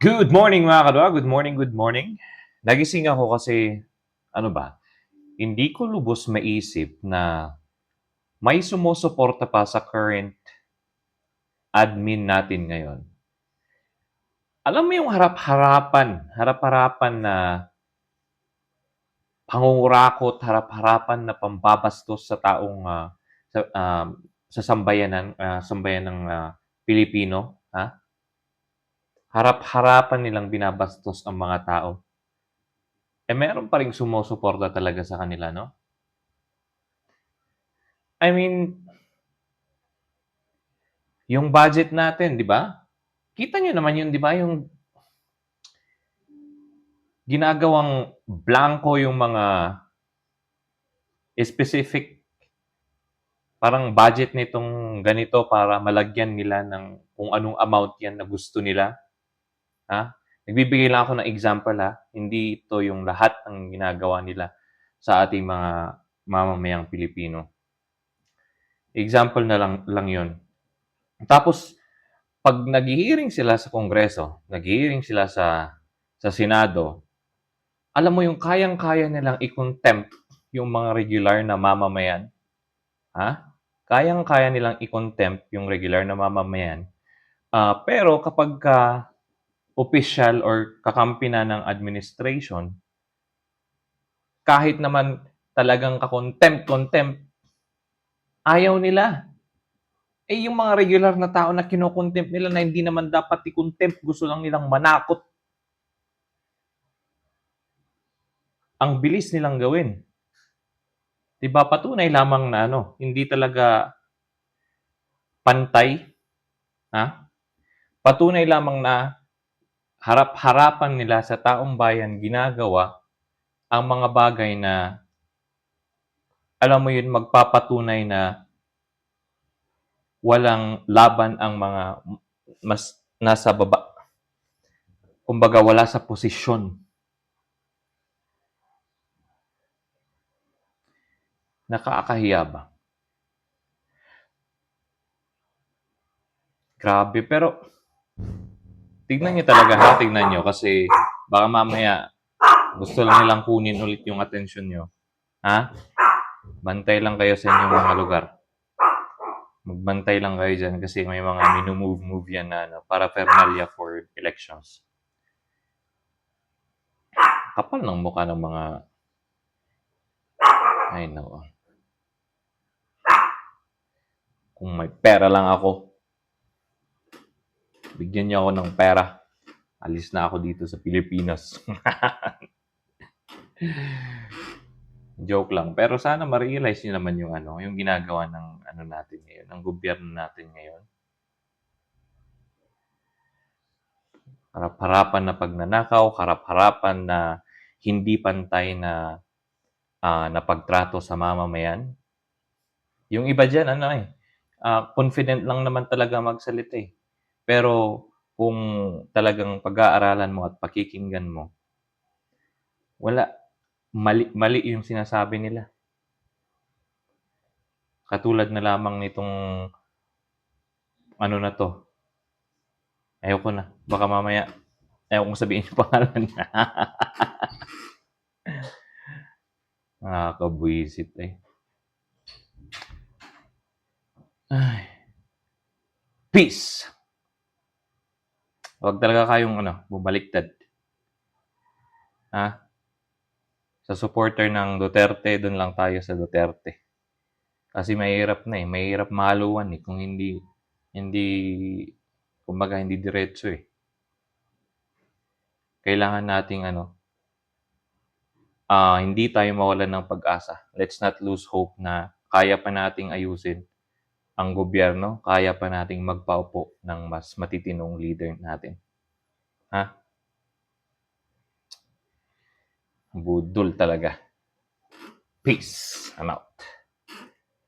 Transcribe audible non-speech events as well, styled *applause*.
Good morning mga kadwa. Good morning, good morning. Nagising ako kasi, ano ba, hindi ko lubos maisip na may sumusuporta pa sa current admin natin ngayon. Alam mo yung harap-harapan, harap-harapan na pangungurakot, harap-harapan na pambabastos sa taong ah, sa, um, sa sambayanan, ah, sambayan ng ah, Pilipino, ha? Harap-harapan nilang binabastos ang mga tao. Eh meron pa ring sumusuporta talaga sa kanila, no? I mean, yung budget natin, di ba? Kita nyo naman yun, di ba? Yung ginagawang blanco yung mga specific parang budget nitong ganito para malagyan nila ng kung anong amount yan na gusto nila. Ha? Nagbibigay lang ako ng example ha. Hindi ito yung lahat ng ginagawa nila sa ating mga mamamayang Pilipino. Example na lang, lang yun. Tapos, pag nag-hearing sila sa Kongreso, nag-hearing sila sa, sa Senado, alam mo yung kayang-kaya nilang i-contempt yung mga regular na mamamayan. Ha? Kayang-kaya nilang i-contempt yung regular na mamamayan. Ah, pero kapag ka official or kakampi na ng administration, kahit naman talagang ka-contempt, contempt, ayaw nila. Eh, yung mga regular na tao na kinokontempt nila na hindi naman dapat i-contempt, gusto lang nilang manakot. Ang bilis nilang gawin. 'Di ba? Patunay lamang na ano, hindi talaga pantay. Ha? Patunay lamang na harap-harapan nila sa taong bayan ginagawa ang mga bagay na alam mo yun, magpapatunay na walang laban ang mga mas nasa baba. Kumbaga, wala sa posisyon. Nakakahiya ba? Grabe, pero tignan nyo talaga ha, tignan nyo kasi baka mamaya gusto lang nilang kunin ulit yung atensyon nyo. Ha? Bantay lang kayo sa inyong mga lugar. Magbantay lang kayo dyan kasi may mga minumove-move yan na ano, para fernalia for elections. Kapal ng mukha ng mga... Ay, nako. Kung may pera lang ako, bigyan niyo ako ng pera. Alis na ako dito sa Pilipinas. *laughs* Joke lang. Pero sana ma-realize niyo naman yung ano, yung ginagawa ng ano natin ngayon, ng gobyerno natin ngayon. Harap-harapan na pagnanakaw, harap-harapan na hindi pantay na ah, na pagtrato sa mamamayan. Yung iba diyan ano eh, ah, confident lang naman talaga magsalita eh. Pero kung talagang pag-aaralan mo at pakikinggan mo, wala mali mali yung sinasabi nila. Katulad na lamang nitong ano na to. Ayoko na. Baka mamaya ayaw kong sabihin yung *laughs* pangalan niya. Nakakabwisit eh. Ay. Peace! Huwag talaga kayong ano, bumaliktad. Ha? Sa supporter ng Duterte, doon lang tayo sa Duterte. Kasi mahirap na eh. Mahirap mahaluan eh. Kung hindi, hindi, kumbaga hindi diretso eh. Kailangan nating ano, ah hindi tayo mawalan ng pag-asa. Let's not lose hope na kaya pa nating ayusin ang gobyerno, kaya pa nating magpaupo ng mas matitinong leader natin. Ha? Budol talaga. Peace. I'm out.